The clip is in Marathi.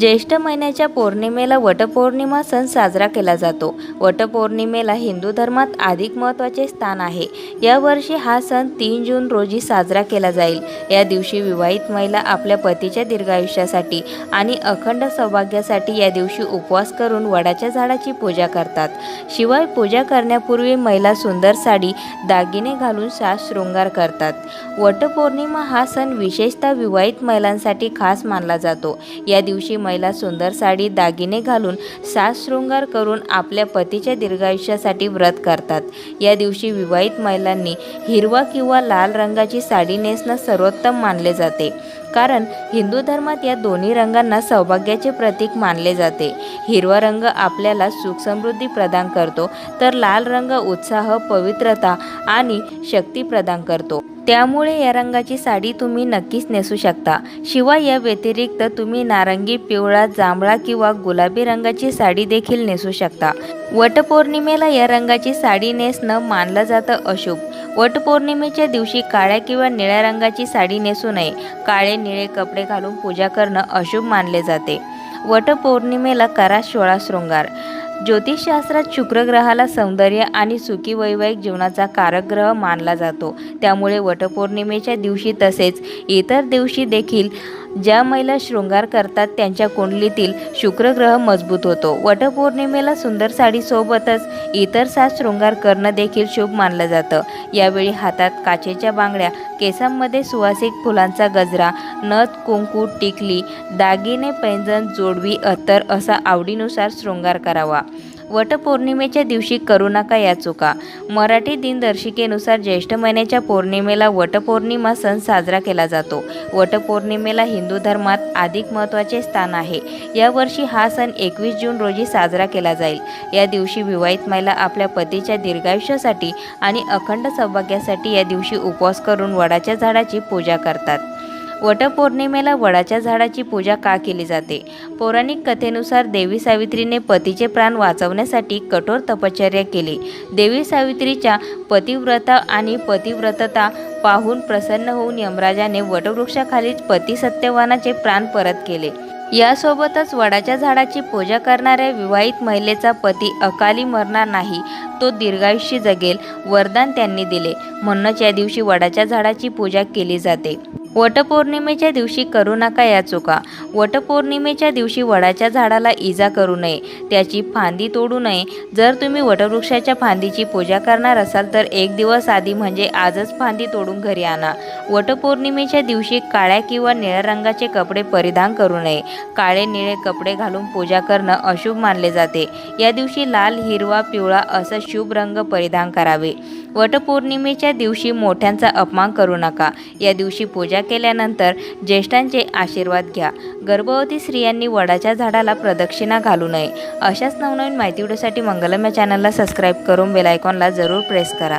ज्येष्ठ महिन्याच्या पौर्णिमेला वटपौर्णिमा सण साजरा केला जातो. वटपौर्णिमेला हिंदू धर्मात अधिक महत्त्वाचे स्थान आहे. यावर्षी हा सण तीन जून रोजी साजरा केला जाईल. या दिवशी विवाहित महिला आपल्या पतीच्या दीर्घायुष्यासाठी आणि अखंड सौभाग्यासाठी या दिवशी उपवास करून वडाच्या झाडाची पूजा करतात. शिवाय पूजा करण्यापूर्वी महिला सुंदर साडी दागिने घालून साज शृंगार करतात. वटपौर्णिमा हा सण विशेषतः विवाहित महिलांसाठी खास मानला जातो. या दिवशी महिला सुंदर साडी दागिने घालून सासशृंगार करून आपल्या पतीच्या दीर्घायुष्यासाठी व्रत करतात. या दिवशी विवाहित महिलांनी हिरवा किंवा लाल रंगाची साडी नेसणं सर्वोत्तम मानले जाते. कारण हिंदू धर्मात या दोन्ही रंगांना सौभाग्याचे प्रतीक मानले जाते. हिरवा रंग आपल्याला सुख समृद्धी प्रदान करतो तर लाल रंग उत्साह पवित्रता आणि शक्ती प्रदान करतो. त्यामुळे या रंगाची साडी तुम्ही नक्कीच नेसू शकता. शिवाय या व्यतिरिक्त तुम्ही नारंगी पिवळा जांभळा किंवा गुलाबी रंगाची साडी देखील नेसू शकता. वटपौर्णिमेला या रंगाची साडी नेसणं मानलं जातं अशुभ. वटपौर्णिमेच्या दिवशी काळ्या किंवा निळ्या रंगाची साडी नेसू नये. काळे निळे कपडे घालून पूजा करणं अशुभ मानले जाते. वटपौर्णिमेला करा सोळा शृंगार. ज्योतिषशास्त्रात शुक्रग्रहाला सौंदर्य आणि सुखी वैवाहिक जीवनाचा कारक ग्रह मानला जातो. त्यामुळे वटपौर्णिमेच्या दिवशी तसेच इतर दिवशी देखील ज्या महिला शृंगार करतात त्यांच्या कुंडलीतील शुक्रग्रह मजबूत होतो. वटपौर्णिमेला सुंदर साडीसोबतच इतर सात शृंगार करणं देखील शुभ मानलं जातं. यावेळी हातात काचेच्या बांगड्या केसांमध्ये सुवासिक फुलांचा गजरा नथ कुंकू टिकली दागिने पैंजण जोडवी अत्तर असा आवडीनुसार शृंगार करावा. वटपौर्णिमेच्या दिवशी करू नका या चुका. मराठी दिनदर्शिकेनुसार ज्येष्ठ महिन्याच्या पौर्णिमेला वटपौर्णिमा सण साजरा केला जातो. वटपौर्णिमेला हिंदू धर्मात अधिक महत्त्वाचे स्थान आहे. यावर्षी हा सण एकवीस जून रोजी साजरा केला जाईल. या दिवशी विवाहित महिला आपल्या पतीच्या दीर्घायुष्यासाठी आणि अखंड सौभाग्यासाठी या दिवशी उपवास करून वडाच्या झाडाची पूजा करतात. वटपौर्णिमेला वडाच्या झाडाची पूजा का केली जाते? पौराणिक कथेनुसार देवी सावित्रीने पतीचे प्राण वाचवण्यासाठी कठोर तपश्चर्या केली. देवी सावित्रीच्या पतिव्रता आणि पतिव्रतता पाहून प्रसन्न होऊन यमराजाने वटवृक्षाखालीच पती सत्यवानाचे प्राण परत केले. यासोबतच वडाच्या झाडाची पूजा करणाऱ्या विवाहित महिलेचा पती अकाली मरणार नाही तो दीर्घायुष्य जगेल वरदान त्यांनी दिले. म्हणूनच या दिवशी वडाच्या झाडाची पूजा केली जाते. वटपौर्णिमेच्या दिवशी करू नका या चुका. वटपौर्णिमेच्या दिवशी वडाच्या झाडाला इजा करू नये. त्याची फांदी तोडू नये. जर तुम्ही वटवृक्षाच्या फांदीची पूजा करणार असाल तर एक दिवस आधी म्हणजे आजच फांदी तोडून घरी आणा. वटपौर्णिमेच्या दिवशी काळ्या किंवा निळ्या रंगाचे कपडे परिधान करू नये. काळे निळे कपडे घालून पूजा करणं अशुभ मानले जाते. या दिवशी लाल हिरवा पिवळा असं शुभ रंग परिधान करावे. वटपौर्णिमेच्या दिवशी मोठ्यांचा अपमान करू नका. या दिवशी पूजा केल्यानंतर ज्येष्ठांचे आशीर्वाद घ्या. गर्भवती स्त्रियांनी वडाच्या झाडाला प्रदक्षिणा घालू नये. अशाच नवनवीन माहिती व्हिडिओसाठी मंगलम या चॅनलला सबस्क्राईब करून बेलायकॉनला जरूर प्रेस करा.